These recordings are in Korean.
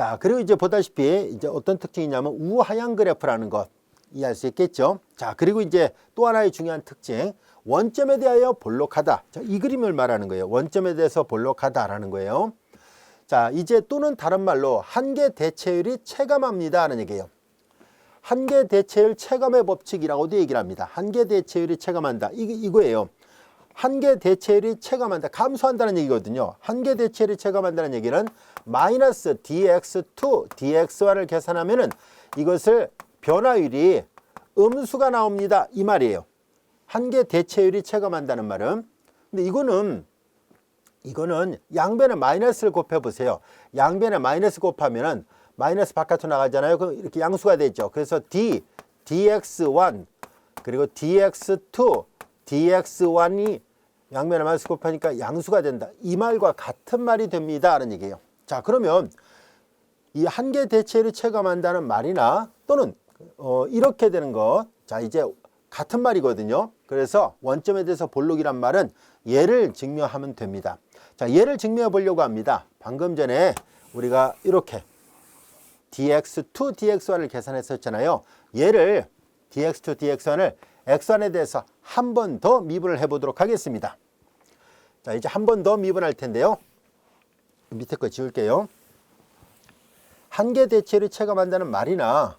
자, 그리고 이제 보다시피 이제 어떤 특징이냐면 우하향 그래프라는 것 이해할 수 있겠죠. 자, 그리고 이제 또 하나의 중요한 특징. 원점에 대하여 볼록하다. 자, 이 그림을 말하는 거예요. 원점에 대해서 볼록하다라는 거예요. 자, 이제 또는 다른 말로 한계 대체율이 체감합니다라는 얘기예요. 한계 대체율 체감의 법칙이라고도 얘기를 합니다. 한계 대체율이 체감한다. 이게 이거예요. 한계 대체율이 체감한다. 감소한다는 얘기거든요. 한계 대체율이 체감한다는 얘기는 마이너스 dx2, dx1을 계산하면 은 이것을 변화율이 음수가 나옵니다. 이 말이에요. 한계 대체율이 체감한다는 말은. 근데 이거는 이거는 양변에 마이너스를 곱해 보세요. 양변에 마이너스 곱하면 은 마이너스 바깥으로 나가잖아요. 그럼 이렇게 양수가 되죠. 그래서 d dx1 그리고 dx2 dx1이 양면에 마이너스 곱하니까 양수가 된다. 이 말과 같은 말이 됩니다. 라는 얘기예요. 자, 그러면 이 한계 대체를 체감한다는 말이나 또는 어, 이렇게 되는 것. 자, 이제 같은 말이거든요. 그래서 원점에 대해서 볼록이란 말은 예를 증명하면 됩니다. 자, 예를 증명해 보려고 합니다. 방금 전에 우리가 이렇게 dx2, dx1을 계산했었잖아요. 얘를 dx2, dx1을 x1에 대해서 한 번 더 미분을 해보도록 하겠습니다. 자, 이제 한 번 더 미분할 텐데요. 밑에 거 지울게요. 한계 대체를 체감한다는 말이나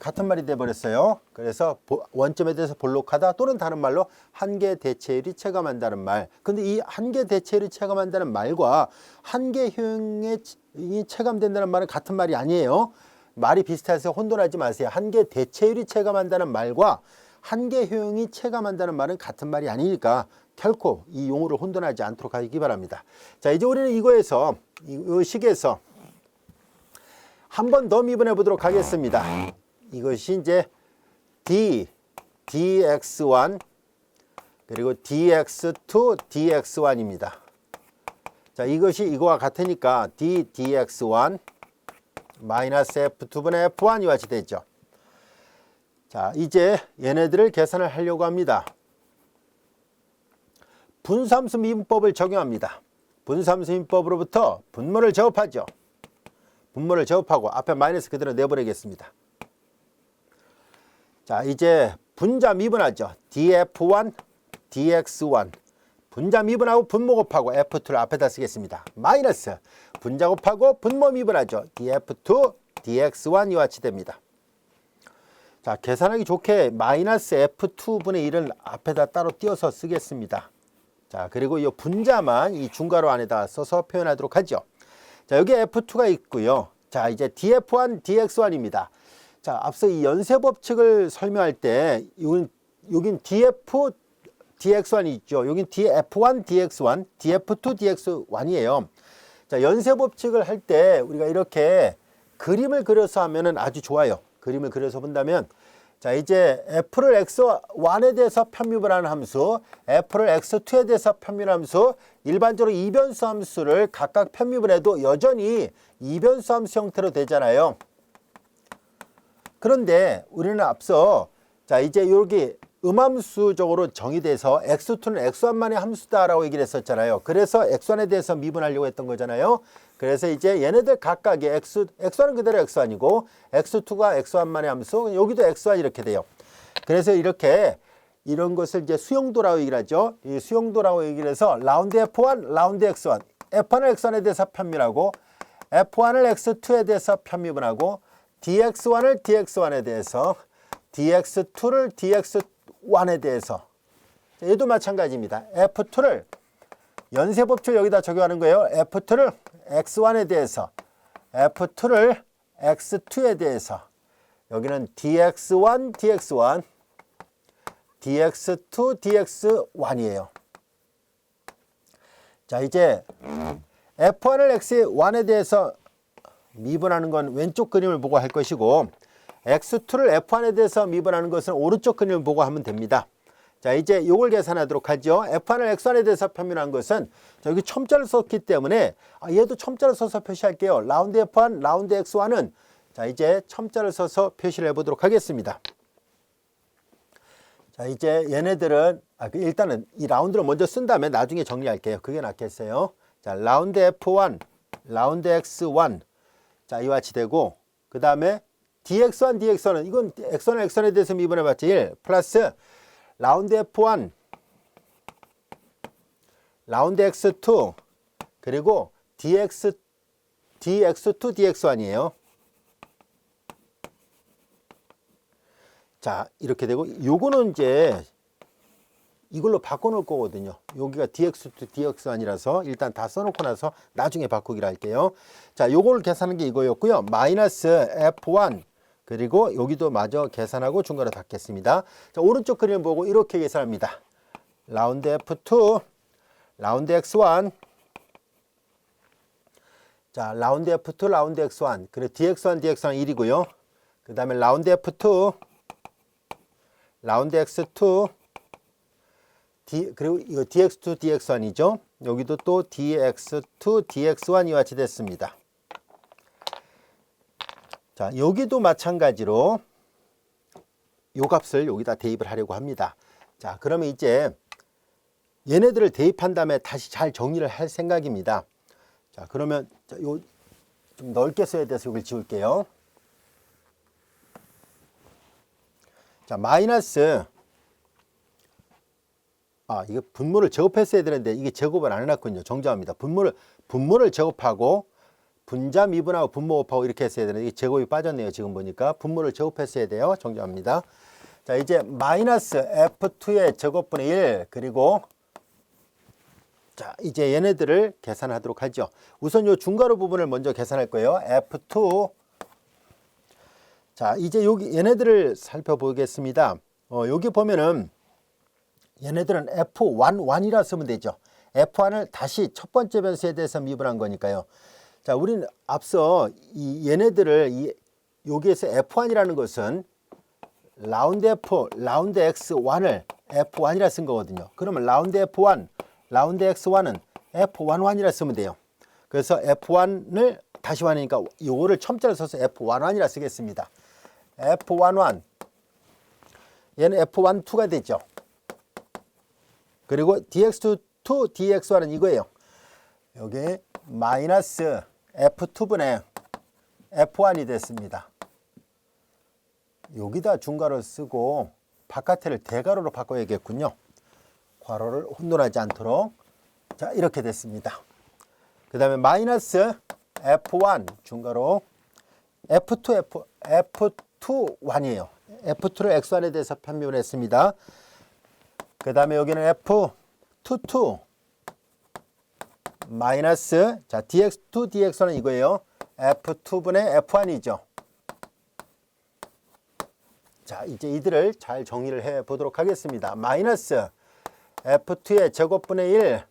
같은 말이 돼버렸어요. 그래서 보- 원점에 대해서 볼록하다 또는 다른 말로 한계 대체율이 체감한다는 말. 근데 이 한계 대체율이 체감한다는 말과 한계 효용이 이 체감된다는 말은 같은 말이 아니에요. 말이 비슷해서 혼돈하지 마세요. 한계 대체율이 체감한다는 말과 한계 효용이 체감한다는 말은 같은 말이 아니니까 결코 이 용어를 혼돈하지 않도록 하기 바랍니다. 자, 이제 우리는 이거에서 이 식에서 한 번 더 미분해 보도록 하겠습니다. 이것이 이제 d dx1 그리고 dx2 dx1입니다. 자, 이것이 이거와 같으니까 d dx1 마이너스 f2분의 f1이 같이 되죠. 자, 이제 얘네들을 계산을 하려고 합니다. 분삼수 미분법을 적용합니다. 분삼수 미분법으로부터 분모를 제곱하죠. 분모를 제곱하고 앞에 마이너스 그대로 내보내겠습니다. 자, 이제 분자 미분하죠. df1, dx1. 분자 미분하고 분모 곱하고 f2를 앞에다 쓰겠습니다. 마이너스 분자 곱하고 분모 미분하죠. df2, dx1 이와 같이 됩니다. 자, 계산하기 좋게 마이너스 f2분의 1을 앞에다 따로 띄어서 쓰겠습니다. 자, 그리고 이 분자만 이 중괄호 안에다 써서 표현하도록 하죠. 자, 여기 F2가 있고요. 자, 이제 DF1, DX1입니다. 자, 앞서 이 연쇄 법칙을 설명할 때 여긴, 여긴 DF, DX1이 있죠. 여긴 DF1, DX1, DF2, DX1이에요. 자, 연쇄 법칙을 할 때 우리가 이렇게 그림을 그려서 하면은 아주 좋아요. 그림을 그려서 본다면 자, 이제 f를 x1에 대해서 편미분하는 함수, f를 x2에 대해서 편미분하는 함수, 일반적으로 이변수 함수를 각각 편미분해도 여전히 이변수 함수 형태로 되잖아요. 그런데 우리는 앞서 자, 이제 여기 음함수적으로 정의돼서 x2는 x1만의 함수다라고 얘기를 했었잖아요. 그래서 x1에 대해서 미분하려고 했던 거잖아요. 그래서 이제 얘네들 각각의 x, x1은 그대로 x1이고 x2가 x1만의 함수, 여기도 x1 이렇게 돼요. 그래서 이렇게 이런 것을 이제 수용도라고 얘기를 하죠. 이 수용도라고 얘기를 해서 라운드 F1, 라운드 X1. F1을 X1에 대해서 편미하고 F1을 X2에 대해서 편미분 하고 DX1을 DX1에 대해서 DX2를 DX1에 대해서 얘도 마찬가지입니다. F2를 연쇄법칙 여기다 적용하는 거예요. F2를 X1에 대해서 F2를 X2에 대해서 여기는 DX1, DX1 dx2, dx1이에요. 자, 이제 f1을 x1에 대해서 미분하는 건 왼쪽 그림을 보고 할 것이고 x2를 f1에 대해서 미분하는 것은 오른쪽 그림을 보고 하면 됩니다. 자, 이제 이걸 계산하도록 하죠. f1을 x1에 대해서 표현한 것은 여기 첨자를 썼기 때문에 아, 얘도 첨자를 써서 표시할게요. 라운드 f1, 라운드 x1은 자, 이제 첨자를 써서 표시를 해보도록 하겠습니다. 자, 이제 얘네들은 아, 그 일단은 이 라운드를 먼저 쓴 다음에 나중에 정리할게요. 그게 낫겠어요. 자, 라운드 F1, 라운드 X1. 자, 이와 같이 되고 그 다음에 dx1, dx1은 이건 x1, x1에 대해서 미분해봤자 1 플러스 라운드 f1 라운드 x2 그리고 dx dx2 dx1이에요. 자, 이렇게 되고 요거는 이제 이걸로 바꿔놓을 거거든요. 여기가 dx2 dx1이라서 일단 다 써놓고 나서 나중에 바꾸기로 할게요. 자, 요걸 계산한 게 이거였고요. 마이너스 f1 그리고 여기도 마저 계산하고 중괄호 닫겠습니다. 자, 오른쪽 그림 보고 이렇게 계산합니다. 라운드 f2 라운드 x1 자, 라운드 F2, 라운드 X1. 그리고 DX1, DX1 1이고요. 그 다음에 라운드 F2, 라운드 X2, D, 그리고 이거 DX2, DX1이죠. 여기도 또 DX2, DX1 이와 같이 됐습니다. 자, 여기도 마찬가지로 요 값을 여기다 대입을 하려고 합니다. 자, 그러면 이제 얘네들을 대입한 다음에 다시 잘 정리를 할 생각입니다. 자, 그러면 요 좀 넓게 써야 돼서 여기를 지울게요. 자, 마이너스 아, 이거 분모를 제곱했어야 되는데 이게 제곱을 안 해놨군요. 정정합니다. 분모를 분모를 제곱하고 분자 미분하고 분모 곱하고 이렇게 했어야 되는데 이게 제곱이 빠졌네요. 지금 보니까 분모를 제곱했어야 돼요. 정정합니다. 자, 이제 마이너스 f2의 제곱분의 1 그리고 자, 이제 얘네들을 계산하도록 하죠. 우선 요 중괄호 부분을 먼저 계산할 거예요. F2. 자, 이제 여기 얘네들을 살펴보겠습니다. 어, 여기 보면은 얘네들은 F1, 1이라 쓰면 되죠. F1을 다시 첫 번째 변수에 대해서 미분한 거니까요. 자, 우리는 앞서 이 얘네들을 이 여기에서 F1이라는 것은 라운드 F, 라운드 X1을 F1이라 쓴 거거든요. 그러면 라운드 F1 라운드 x1은 f11이라 쓰면 돼요. 그래서 f1을 다시 1이니까 요거를 첨자를 써서 f11이라 쓰겠습니다. f11 얘는 f12가 되죠. 그리고 dx2 dx1은 이거예요. 여기 마이너스 f2분의 f1이 됐습니다. 여기다 중괄호 쓰고 바깥에를 대괄호로 바꿔야겠군요. 괄호를 혼돈하지 않도록 자 이렇게 됐습니다. 그 다음에 마이너스 F1 중괄호 F2 F, F2 1이에요. F2를 X1에 대해서 편미분했습니다. 그 다음에 여기는 F22 마이너스 자 dx2 dx1은 이거예요. f2분의 f1이죠. 자 이제 이들을 잘 정리를 해 보도록 하겠습니다. 마이너스 F2의 제곱분의 1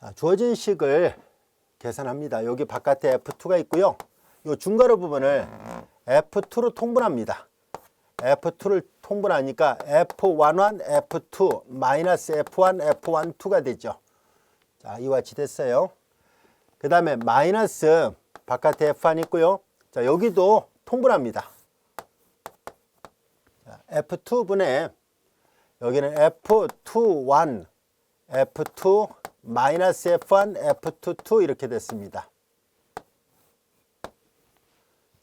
자, 주어진 식을 계산합니다. 여기 바깥에 F2가 있고요. 이 중괄호 부분을 F2로 통분합니다. F2를 통분하니까 F11, F2, 마이너스 F1, F1, 2가 되죠. 자, 이와 같이 됐어요. 그 다음에 마이너스 바깥에 F1 있고요. 자, 여기도 통분합니다. F2분의 여기는 F21, F2, 마이너스 F1, F22 이렇게 됐습니다.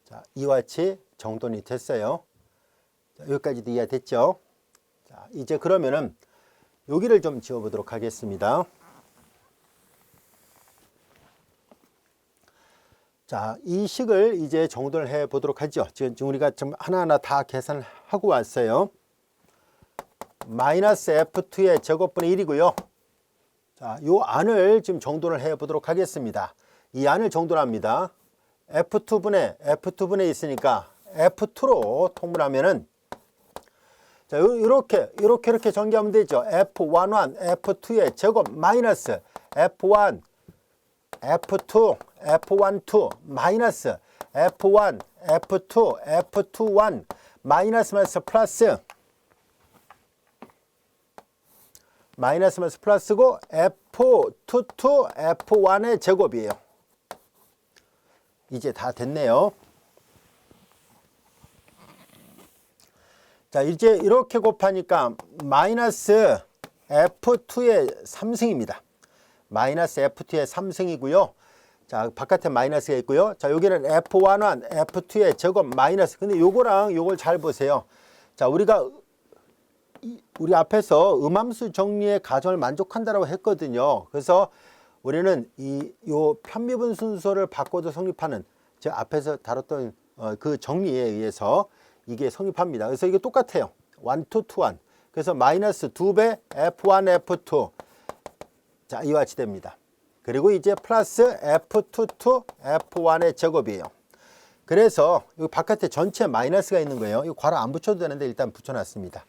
자, 이와 같이 정돈이 됐어요. 자, 여기까지도 이해 됐죠? 자, 이제 그러면은 여기를 좀 지워보도록 하겠습니다. 자, 이 식을 이제 정돈을 해 보도록 하죠. 지금 우리가 좀 하나하나 다 계산을 하고 왔어요. 마이너스 F2의 제곱분의 1이고요. 자, 요 안을 지금 정돈을 해 보도록 하겠습니다. 이 안을 정돈합니다. F2분의 F2분의 있으니까 F2로 통분하면은 자, 이렇게 이렇게 이렇게 전개하면 되죠. F11, F2의 제곱 마이너스 F1, F2, F12 마이너스 F1, F2, F21 마이너스 마이너스 플러스 마이너스 마이너스 플러스고 F22, F1의 제곱이에요. 이제 다 됐네요. 자, 이제 이렇게 곱하니까 마이너스 F2의 3승입니다. 마이너스 F2의 3승이고요. 자, 바깥에 마이너스가 있고요. 자, 여기는 F11, F2의 제곱 마이너스. 근데 요거랑 요걸 잘 보세요. 자, 우리가 이- 우리 앞에서 음함수 정리의 가정을 만족한다라고 했거든요. 그래서 우리는 이 요 편미분 순서를 바꿔도 성립하는 제 앞에서 다뤘던 어, 그 정리에 의해서 이게 성립합니다. 그래서 이게 똑같아요. 1, 2, 2, 1. 그래서 마이너스 2배 F1, F2. 자, 이와 같이 됩니다. 그리고 이제 플러스 F22, F1의 제곱이에요. 그래서 이 바깥에 전체 마이너스가 있는 거예요. 이거 괄호 안 붙여도 되는데 일단 붙여놨습니다.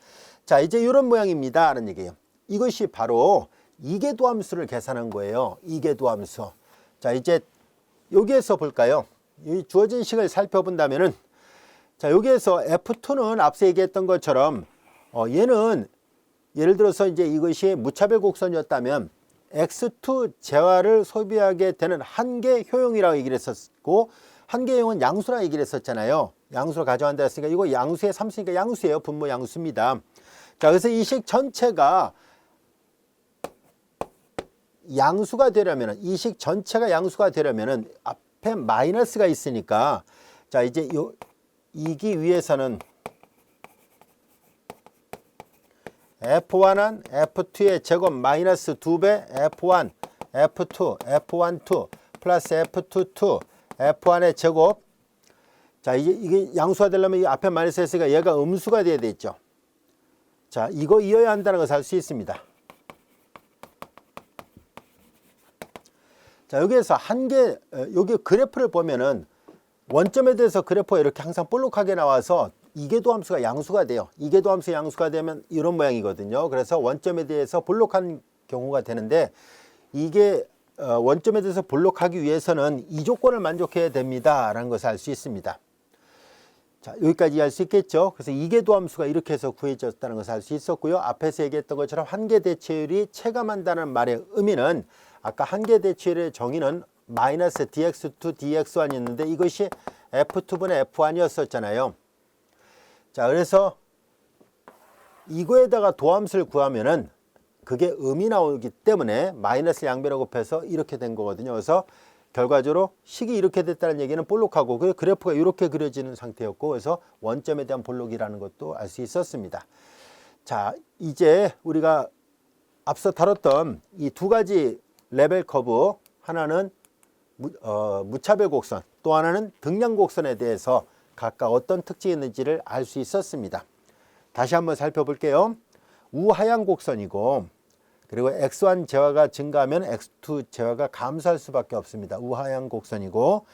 자, 이제 이런 모양입니다. 하는 얘기예요. 이것이 바로 이계도 함수를 계산한 거예요. 이계도 함수. 자, 이제 여기에서 볼까요? 이 주어진 식을 살펴본다면은 자, 여기에서 F2는 앞서 얘기했던 것처럼 어, 얘는 예를 들어서 이제 이것이 무차별 곡선이었다면 X2 재화를 소비하게 되는 한계 효용이라고 얘기를 했었고 한계 효용은 양수라 얘기를 했었잖아요. 양수로 가져간다 했으니까 이거 양수의 삼수니까 양수예요. 분모 양수입니다. 자, 그래서 이 식 전체가 양수가 되려면은 이식 전체가 양수가 되려면은 앞에 마이너스가 있으니까 자, 이제 요 이기 위해서는 F1은 F2의 제곱 마이너스 2배 F1, F2, F1, 2 플러스 F2, 2, F1의 제곱. 자 이게, 이게 양수가 되려면 이 앞에 마이너스 했으니까 얘가 음수가 돼야 되죠. 자 이거 이어야 한다는 것을 알 수 있습니다. 자 여기에서 한 개 여기 그래프를 보면은 원점에 대해서 그래프가 이렇게 항상 볼록하게 나와서 이계도 함수가 양수가 돼요. 이계도 함수 양수가 되면 이런 모양이거든요. 그래서 원점에 대해서 볼록한 경우가 되는데 이게 어, 원점에 대해서 볼록하기 위해서는 이 조건을 만족해야 됩니다라는 것을 알 수 있습니다. 자, 여기까지 할 수 있겠죠. 그래서 이계도 함수가 이렇게 해서 구해졌다는 것을 알 수 있었고요. 앞에서 얘기했던 것처럼 한계 대체율이 체감한다는 말의 의미는 아까 한계 대체율의 정의는 마이너스 dx2 dx1이었는데 이것이 f2분의 f1이었었잖아요. 자, 그래서 이거에다가 도함수를 구하면은 그게 음이 나오기 때문에 마이너스 양변을 곱해서 이렇게 된 거거든요. 그래서 결과적으로 식이 이렇게 됐다는 얘기는 볼록하고 그 그래프가 이렇게 그려지는 상태였고 그래서 원점에 대한 볼록이라는 것도 알 수 있었습니다. 자, 이제 우리가 앞서 다뤘던 이 두 가지 레벨 커브 하나는 무, 어, 무차별 곡선 또 하나는 등량 곡선에 대해서 각각 어떤 특징이 있는지를 알 수 있었습니다. 다시 한번 살펴볼게요. 우하향 곡선이고 그리고 x1 재화가 증가하면 x2 재화가 감소할 수밖에 없습니다. 우하향 곡선이고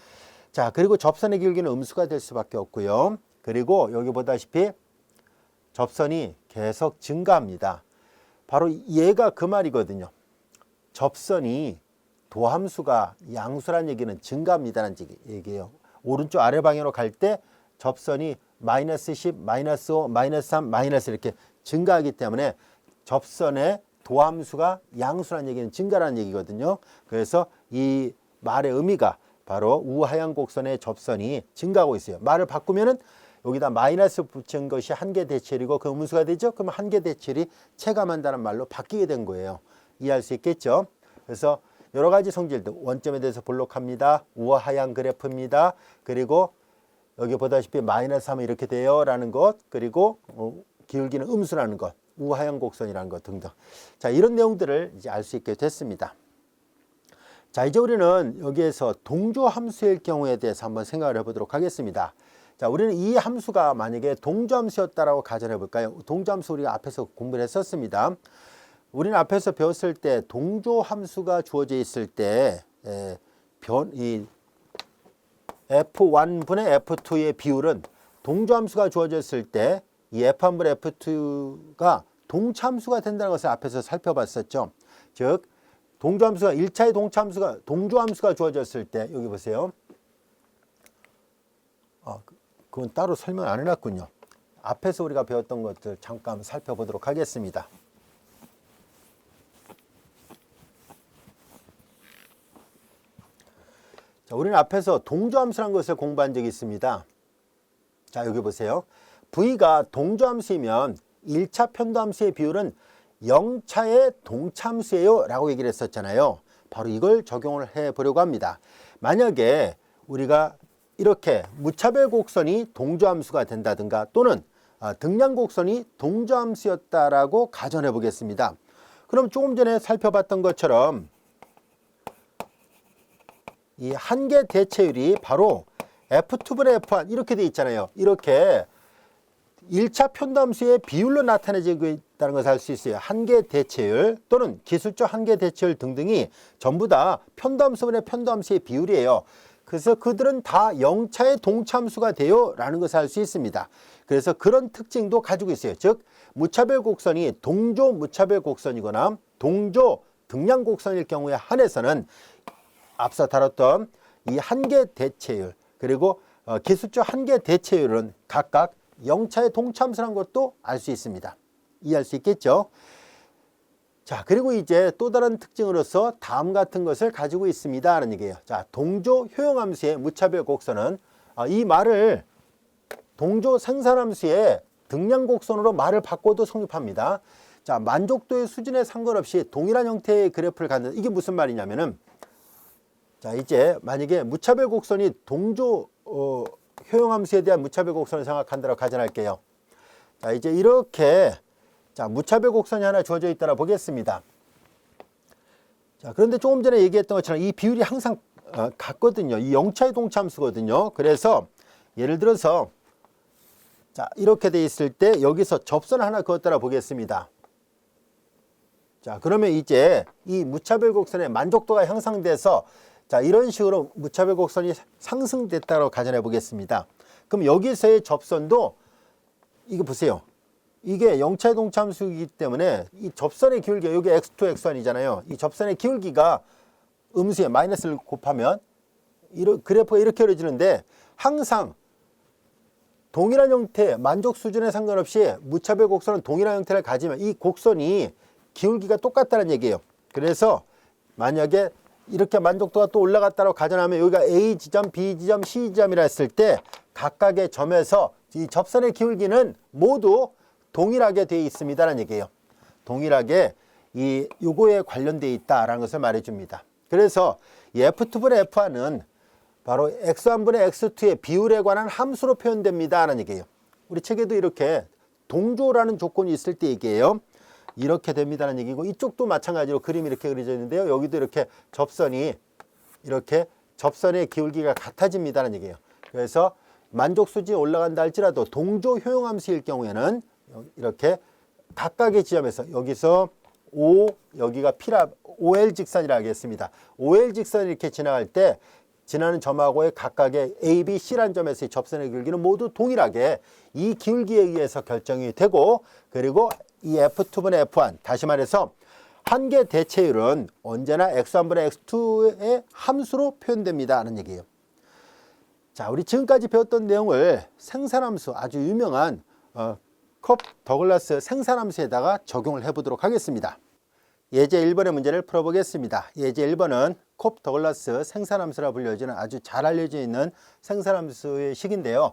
자 그리고 접선의 길기는 음수가 될 수밖에 없고요. 그리고 여기 보다시피 접선이 계속 증가합니다. 바로 얘가 그 말이거든요. 접선이 도함수가 양수란 얘기는 증가합니다라는 얘기예요. 오른쪽 아래 방향으로 갈 때 접선이 마이너스 10, 마이너스 5, 마이너스 3, 마이너스 이렇게 증가하기 때문에 접선의 도함수가 양수란 얘기는 증가라는 얘기거든요. 그래서 이 말의 의미가 바로 우하향 곡선의 접선이 증가하고 있어요. 말을 바꾸면은 여기다 마이너스 붙인 것이 한계 대체율이고 그 음수가 되죠. 그러면 한계 대체율이 체감한다는 말로 바뀌게 된 거예요. 이해할 수 있겠죠? 그래서 여러 가지 성질들 원점에 대해서 볼록합니다. 우하향 그래프입니다. 그리고 여기 보다시피 마이너스 하면 이렇게 돼요 라는 것 그리고 어, 기울기는 음수라는 것 우하향 곡선이라는 것 등등 자 이런 내용들을 이제 알 수 있게 됐습니다. 자 이제 우리는 여기에서 동조 함수일 경우에 대해서 한번 생각을 해보도록 하겠습니다. 자 우리는 이 함수가 만약에 동조 함수였다라고 가정해 볼까요? 동조 함수 우리가 앞에서 공부를 했었습니다. 우리는 앞에서 배웠을 때 동조 함수가 주어져 있을 때 에, 변, 이 F1분의 F2의 비율은 동조 함수가 주어졌을 때 이 F1분의 F2가 동차함수가 된다는 것을 앞에서 살펴봤었죠. 즉 동조함수가 1차의 동차함수가 동조함수가 주어졌을 때 여기 보세요. 아, 그건 따로 설명 안 해놨군요. 앞에서 우리가 배웠던 것들 잠깐 살펴보도록 하겠습니다. 자, 우리는 앞에서 동조함수라는 것을 공부한 적이 있습니다. 자, 여기 보세요. V가 동조함수이면 1차 편도함수의 비율은 0차의 동참수예요 라고 얘기를 했었잖아요. 바로 이걸 적용을 해 보려고 합니다. 만약에 우리가 이렇게 무차별 곡선이 동조함수가 된다든가 또는 아, 등량 곡선이 동조함수였다라고 가정해 보겠습니다. 그럼 조금 전에 살펴봤던 것처럼 이 한계 대체율이 바로 F2분의 F1 이렇게 돼 있잖아요. 이렇게 1차 편도함수의 비율로 나타내지고 있다는 것을 알 수 있어요. 한계 대체율 또는 기술적 한계 대체율 등등이 전부 다 편도함수분의 편도함수의 비율이에요. 그래서 그들은 다 0차의 동참수가 돼요 라는 것을 알 수 있습니다. 그래서 그런 특징도 가지고 있어요. 즉 무차별 곡선이 동조 무차별 곡선이거나 동조 등량 곡선일 경우에 한해서는 앞서 다뤘던 이 한계 대체율 그리고 어, 기술적 한계 대체율은 각각 0차의 동참수란 것도 알 수 있습니다. 이해할 수 있겠죠? 자, 그리고 이제 또 다른 특징으로서 다음 같은 것을 가지고 있습니다. 하는 얘기예요. 자, 동조 효용함수의 무차별 곡선은 어, 이 말을 동조 생산함수의 등량 곡선으로 말을 바꿔도 성립합니다. 자, 만족도의 수준에 상관없이 동일한 형태의 그래프를 갖는 이게 무슨 말이냐면은 자, 이제 만약에 무차별 곡선이 동조 어, 효용함수에 대한 무차별 곡선을 생각한다고 가정할게요. 자, 이제 이렇게 자, 무차별 곡선이 하나 주어져 있다라 보겠습니다. 자, 그런데 조금 전에 얘기했던 것처럼 이 비율이 항상 어, 같거든요. 이 0차의 동참수거든요. 그래서 예를 들어서 자, 이렇게 돼 있을 때 여기서 접선을 하나 그었다라 보겠습니다. 자, 그러면 이제 이 무차별 곡선의 만족도가 향상돼서 자, 이런 식으로 무차별 곡선이 상승됐다고 가정해 보겠습니다. 그럼 여기서의 접선도 이거 보세요. 이게 영차의 동참수이기 때문에 이 접선의 기울기가 여기 x2, x1이잖아요. 이 접선의 기울기가 음수에 마이너스를 곱하면 이런 그래프가 이렇게 그려지는데 항상 동일한 형태, 만족 수준에 상관없이 무차별 곡선은 동일한 형태를 가지면 이 곡선이 기울기가 똑같다는 얘기예요. 그래서 만약에 이렇게 만족도가 또 올라갔다고 가정하면 여기가 A 지점, B 지점, C 지점이라 했을 때 각각의 점에서 이 접선의 기울기는 모두 동일하게 되어 있습니다라는 얘기예요. 동일하게 이 요거에 관련되어 있다라는 것을 말해 줍니다. 그래서 이 F2분의 F1은 바로 X1분의 X2의 비율에 관한 함수로 표현됩니다라는 얘기예요. 우리 책에도 이렇게 동조라는 조건이 있을 때 얘기해요. 이렇게 됩니다는 얘기고 이쪽도 마찬가지로 그림이 이렇게 그려져 있는데요. 여기도 이렇게 접선이 이렇게 접선의 기울기가 같아집니다는 얘기예요. 그래서 만족 수준이 올라간다 할지라도 동조 효용함수일 경우에는 이렇게 각각의 지점에서 여기서 O 여기가 P라 OL 직선이라 하겠습니다. OL 직선이 이렇게 지나갈 때 지나는 점하고의 각각의 A, B, C란 점에서의 접선의 기울기는 모두 동일하게 이 기울기에 의해서 결정이 되고 그리고 이 F2분의 F1 다시 말해서 한계 대체율은 언제나 X1분의 X2의 함수로 표현됩니다 하는 얘기예요. 자, 우리 지금까지 배웠던 내용을 생산함수 아주 유명한 어, 컵 더글라스 생산함수에다가 적용을 해보도록 하겠습니다. 예제 1번의 문제를 풀어보겠습니다. 예제 1번은 콥 더글라스 생산함수라 불려지는 아주 잘 알려져 있는 생산함수의 식인데요.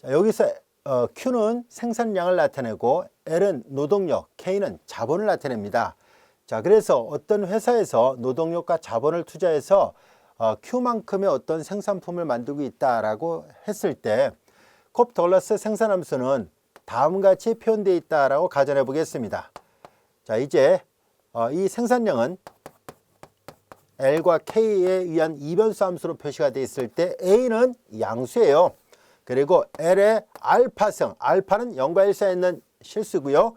자, 여기서 어, Q는 생산량을 나타내고 L은 노동력, K는 자본을 나타냅니다. 자, 그래서 어떤 회사에서 노동력과 자본을 투자해서 어, Q만큼의 어떤 생산품을 만들고 있다라고 했을 때, 콥 더글라스 생산함수는 다음과 같이 표현되어 있다라고 가정해 보겠습니다. 자, 이제 어, 이 생산량은 L과 K에 의한 이변수 함수로 표시가 되어 있을 때 A는 양수예요. 그리고 L의 알파승, 알파는 0과 1 사이에 있는 실수고요.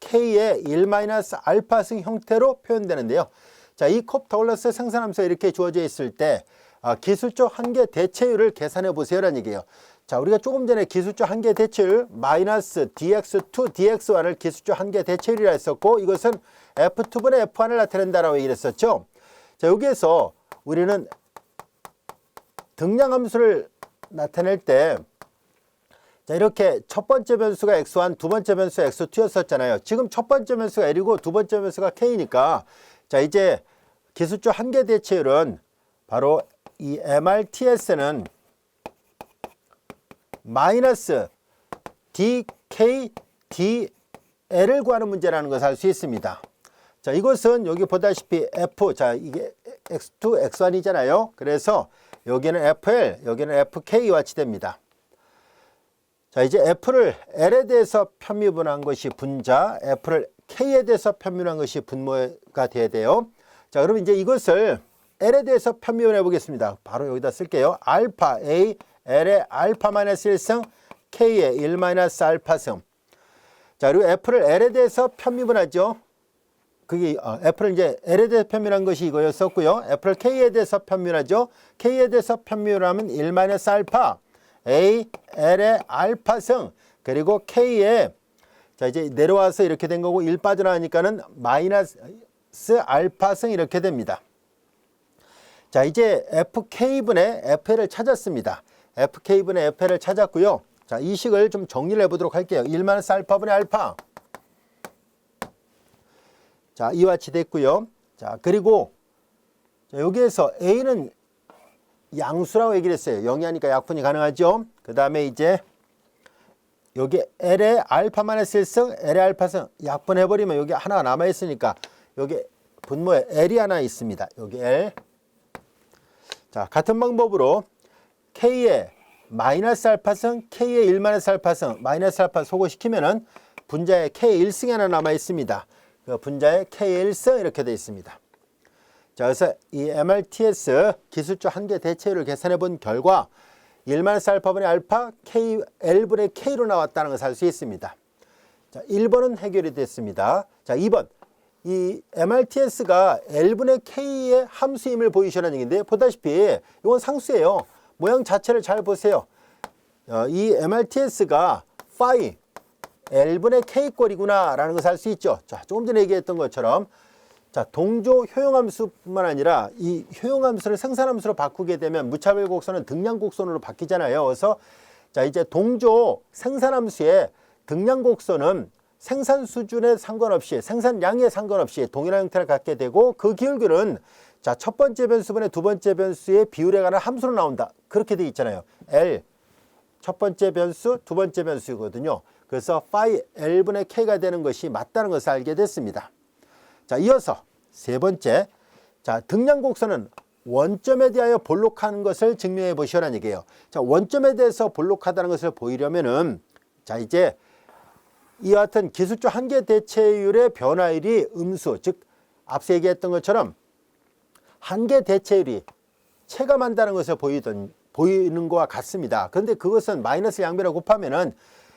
K의 1-알파승 형태로 표현되는데요. 자, 이컵 더글라스 생산함수가 이렇게 주어져 있을 때 아, 기술적 한계 대체율을 계산해 보세요라는 얘기예요. 자, 우리가 조금 전에 기술적 한계 대체율 마이너스 dx2, dx1을 기술적 한계 대체율이라 했었고 이것은 f2분의 f1을 나타낸다라고 얘기를 했었죠. 자, 여기에서 우리는 등량 함수를 나타낼 때 자, 이렇게 첫 번째 변수가 x1, 두 번째 변수 가 x2였었잖아요. 지금 첫 번째 변수가 l이고 두 번째 변수가 k니까 자, 이제 기술적 한계 대체율은 바로 이 MRTS는 마이너스 dk dl을 구하는 문제라는 것을 알 수 있습니다. 자, 이것은 여기 보다시피 f 자, 이게 x2, x1이잖아요. 그래서 여기는 fl, 여기는 fk와 같이됩니다. 자, 이제 f를 l에 대해서 편미분한 것이 분자, f를 k에 대해서 편미분한 것이 분모가 돼야 돼요. 자, 그럼 이제 이것을 l에 대해서 편미분해 보겠습니다. 바로 여기다 쓸게요. 알파 a l의 알파 마이너스 1승 k의 1 마이너스 알파승. 자, 그리고 f를 l에 대해서 편미분하죠. 그게 어, f를 이제 l에 대해서 편미분한 것이 이거였었고요. f를 k에 대해서 편미분하죠. k에 대해서 편미분하면 1 마이너스 알파 a l의 알파승 그리고 k에 자 이제 내려와서 이렇게 된 거고 1 빠져나가니까는 마이너스 알파승 이렇게 됩니다. 자 이제 fk분의 f를 찾았습니다. fk분의 f를 찾았고요. 자 이 식을 좀 정리를 해보도록 할게요. 1 마이너스 알파분의 알파 자 이와 같이 됐고요. 자 그리고 자, 여기에서 a는 양수라고 얘기를 했어요. 0이 하니까 약분이 가능하죠. 그 다음에 이제 여기 L의 알파 마이너스 1승, L의 알파승 약분해버리면 여기 하나 남아있으니까 여기 분모에 L이 하나 있습니다. 여기 L. 자, 같은 방법으로 K의 마이너스 알파승, K의 1 마이너스 알파승, 마이너스 알파 소거시키면은 분자에 K 1승이 하나 남아있습니다. 그 분자에 K 1승 이렇게 되어 있습니다. 자, 그래서 이 MRTS 기술적 한계 대체율을 계산해 본 결과 1마이너스 알파분의 알파 K, L분의 K로 나왔다는 것을 알 수 있습니다. 자, 1번은 해결이 됐습니다. 자, 2번. 이 MRTS가 L분의 K의 함수임을 보이시라는 얘기인데 보다시피 이건 상수예요. 모양 자체를 잘 보세요. 어, 이 MRTS가 phi L분의 K꼴이구나 라는 것을 알 수 있죠. 자, 조금 전에 얘기했던 것처럼 자, 동조 효용함수뿐만 아니라 이 효용함수를 생산함수로 바꾸게 되면 무차별 곡선은 등량 곡선으로 바뀌잖아요. 그래서 자, 이제 동조 생산함수의 등량 곡선은 생산 수준에 상관없이 생산량에 상관없이 동일한 형태를 갖게 되고 그 기울기는 자, 첫 번째 변수분의 두 번째 변수의 비율에 관한 함수로 나온다. 그렇게 돼 있잖아요. L 첫 번째 변수, 두 번째 변수거든요. 그래서 phi L분의 K가 되는 것이 맞다는 것을 알게 됐습니다. 자, 이어서 세 번째. 자, 등량 곡선은 원점에 대하여 볼록한 것을 증명해 보시라는 얘기예요. 자, 원점에 대해서 볼록하다는 것을 보이려면은 자, 이제 이와 같은 기술적 한계 대체율의 변화율이 음수, 즉 앞서 얘기했던 것처럼 한계 대체율이 체감한다는 것을 보이던 보이는 것과 같습니다. 그런데 그것은 마이너스 양변을 곱하면은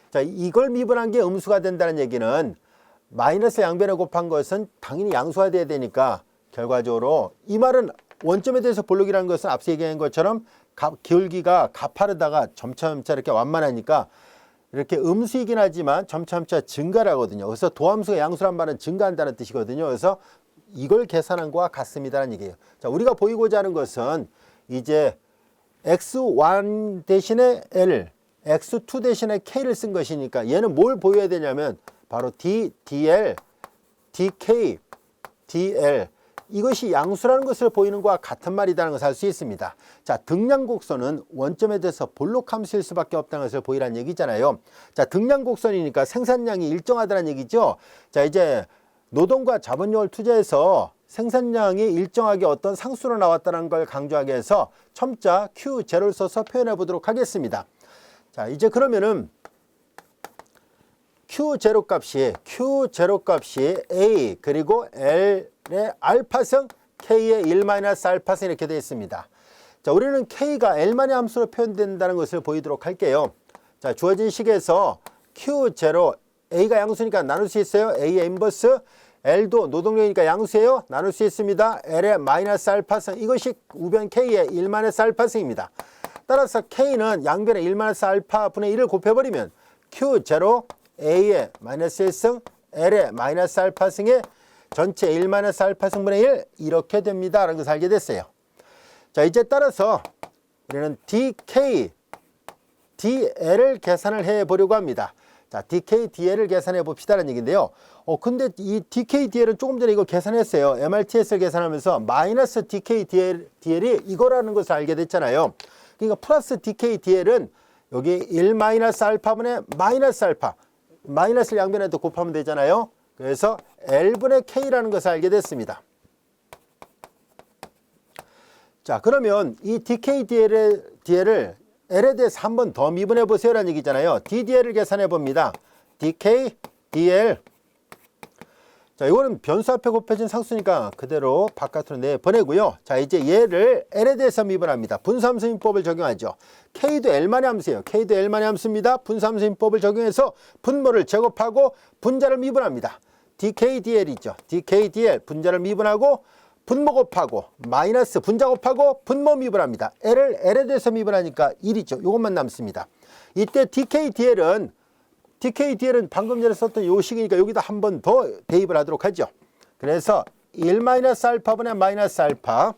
자, 이걸 미분한 게 음수가 된다는 얘기는 마이너스 양변을 곱한 것은 당연히 양수가 돼야 되니까 결과적으로 이 말은 원점에 대해서 볼록이라는 것은 앞서 얘기한 것처럼 기울기가 가파르다가 점차점차 이렇게 완만하니까 이렇게 음수이긴 하지만 점차점차 증가를 하거든요. 그래서 도함수가 양수란 말은 증가한다는 뜻이거든요. 그래서 이걸 계산한 것과 같습니다라는 얘기예요. 자, 우리가 보이고자 하는 것은 이제 x1 대신에 l, x2 대신에 k를 쓴 것이니까 얘는 뭘 보여야 되냐면 바로 D, DL, DK, DL 이것이 양수라는 것을 보이는 것과 같은 말이라는 것을 알 수 있습니다. 자, 등량 곡선은 원점에 대해서 볼록 함수일 수밖에 없다는 것을 보이라는 얘기잖아요. 자, 등량 곡선이니까 생산량이 일정하다는 얘기죠. 자, 이제 노동과 자본력을 투자해서 생산량이 일정하게 어떤 상수로 나왔다는 걸 강조하기 위해서 첨자 Q0를 써서 표현해 보도록 하겠습니다. 자, 이제 그러면은 Q0 값이 Q0 값이 A 그리고 L의 알파성 K의 1-알파성 이렇게 되어 있습니다. 자, 우리는 K가 L만의 함수로 표현된다는 것을 보이도록 할게요. 자, 주어진 식에서 Q0 A가 양수니까 나눌 수 있어요. A의 인버스 L도 노동력이니까 양수예요. 나눌 수 있습니다. L의 마이너스 알파성 이것이 우변 K의 1-알파성입니다. 따라서 K는 양변의 1-알파 분의 1을 곱해버리면 Q0 A의 마이너스 1승 L의 마이너스 알파승의 전체 1 마이너스 알파승분의 1 이렇게 됩니다. 라는 것을 알게 됐어요. 자 이제 따라서 우리는 DK, DL을 계산을 해 보려고 합니다. 자, DK, DL을 계산해 봅시다라는 얘기인데요. 어, 근데 이 DK, DL은 조금 전에 이거 계산했어요. MRTS를 계산하면서 마이너스 DK, DL, DL이 이거라는 것을 알게 됐잖아요. 그러니까 플러스 DK, DL은 여기 1 마이너스 알파분의 마이너스 알파. 마이너스를 양변에도 곱하면 되잖아요. 그래서 L분의 K라는 것을 알게 됐습니다. 자, 그러면 이 DKDL을 DL을 L에 대해서 한 번 더 미분해 보세요라는 얘기잖아요. DDL을 계산해 봅니다. DKDL 자, 이거는 변수 앞에 곱해진 상수니까 그대로 바깥으로 내보내고요. 자, 이제 얘를 L에 대해서 미분합니다. 분수함수인법을 적용하죠. K도 L만의 함수예요. K도 L만의 함수입니다. 분수함수인법을 적용해서 분모를 제곱하고 분자를 미분합니다. DKDL이죠. DKDL 분자를 미분하고 분모 곱하고 마이너스 분자 곱하고 분모 미분합니다. L을 L에 대해서 미분하니까 1이죠. 이것만 남습니다. 이때 DKDL은 DKDL은 방금 전에 썼던 요식이니까 여기다 한 번 더 대입을 하도록 하죠. 그래서 1 마이너스 알파분의 마이너스 알파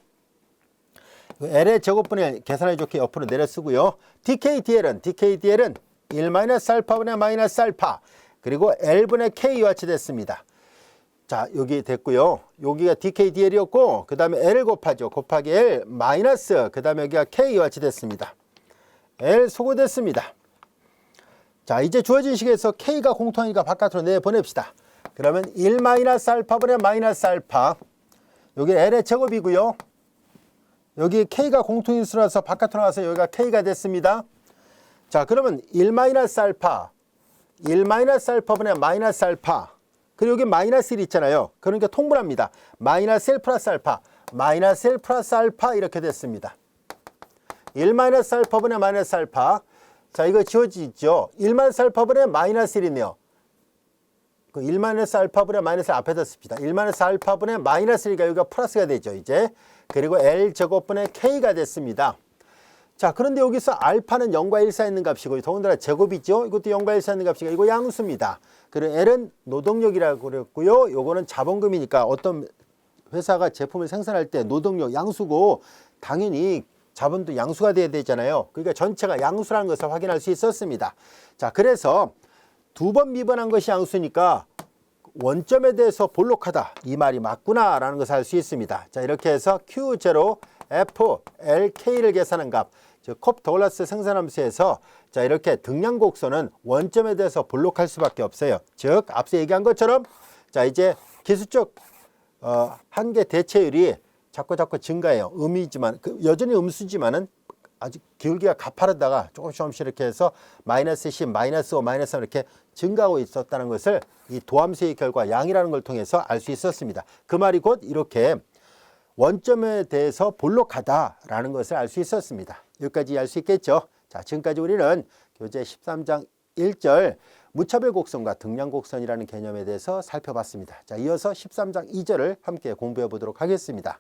L의 제곱분의 계산해 좋게 옆으로 내려 쓰고요. DKDL은 DKDL은 1 마이너스 알파분의 마이너스 알파 그리고 L분의 K와 같이 됐습니다. 자 여기 됐고요. 여기가 DKDL이었고 그 다음에 L 곱하죠. 곱하기 L 마이너스 그 다음에 여기가 K와 같이 됐습니다. L 소거됐습니다. 자 이제 주어진 식에서 K가 공통이니까 바깥으로 내보냅시다. 그러면 1 마이너스 알파분의 마이너스 알파 여기 L의 제곱이고요. 여기 K가 공통인수라서 바깥으로 나와서 여기가 K가 됐습니다. 자 그러면 1 마이너스 알파 1 마이너스 알파분의 마이너스 알파 그리고 여기 마이너스 1 있잖아요. 그러니까 통분합니다. 마이너스 1 플러스 알파 마이너스 1 플러스 알파 이렇게 됐습니다. 1 마이너스 알파분의 마이너스 알파 자 이거 지워지죠. 1 마이너스 알파분의 마이너스 1이네요. 그 1 마이너스 알파분의 마이너스 앞에다 씁시다. 1 마이너스 알파분의 마이너스 1가 여기가 플러스가 되죠. 이제 그리고 L 제곱분의 K가 됐습니다. 자 그런데 여기서 알파는 0과 1 사이 있는 값이고 더군다나 제곱이죠. 이것도 0과 1 사이 있는 값이고 이거 양수입니다. 그리고 L은 노동력이라고 그랬고요. 요거는 자본금이니까 어떤 회사가 제품을 생산할 때 노동력 양수고 당연히 자본도 양수가 돼야 되잖아요. 그러니까 전체가 양수라는 것을 확인할 수 있었습니다. 자 그래서 두 번 미분한 것이 양수니까 원점에 대해서 볼록하다 이 말이 맞구나라는 것을 알 수 있습니다. 자 이렇게 해서 Q0 F L K를 계산한 값, 즉 콥 더글라스 생산함수에서 자 이렇게 등량 곡선은 원점에 대해서 볼록할 수밖에 없어요. 즉 앞서 얘기한 것처럼 자 이제 기술적 어, 한계 대체율이 자꾸 자꾸 증가해요. 음이지만 그 여전히 음수지만은 아직 기울기가 가파르다가 조금씩 조금씩 이렇게 해서 마이너스 10, 마이너스 5, 마이너스 3 이렇게 증가하고 있었다는 것을 이 도함수의 결과 양이라는 걸 통해서 알 수 있었습니다. 그 말이 곧 이렇게 원점에 대해서 볼록하다라는 것을 알 수 있었습니다. 여기까지 알 수 있겠죠. 자, 지금까지 우리는 교재 13장 1절 무차별 곡선과 등량 곡선이라는 개념에 대해서 살펴봤습니다. 자, 이어서 13장 2절을 함께 공부해 보도록 하겠습니다.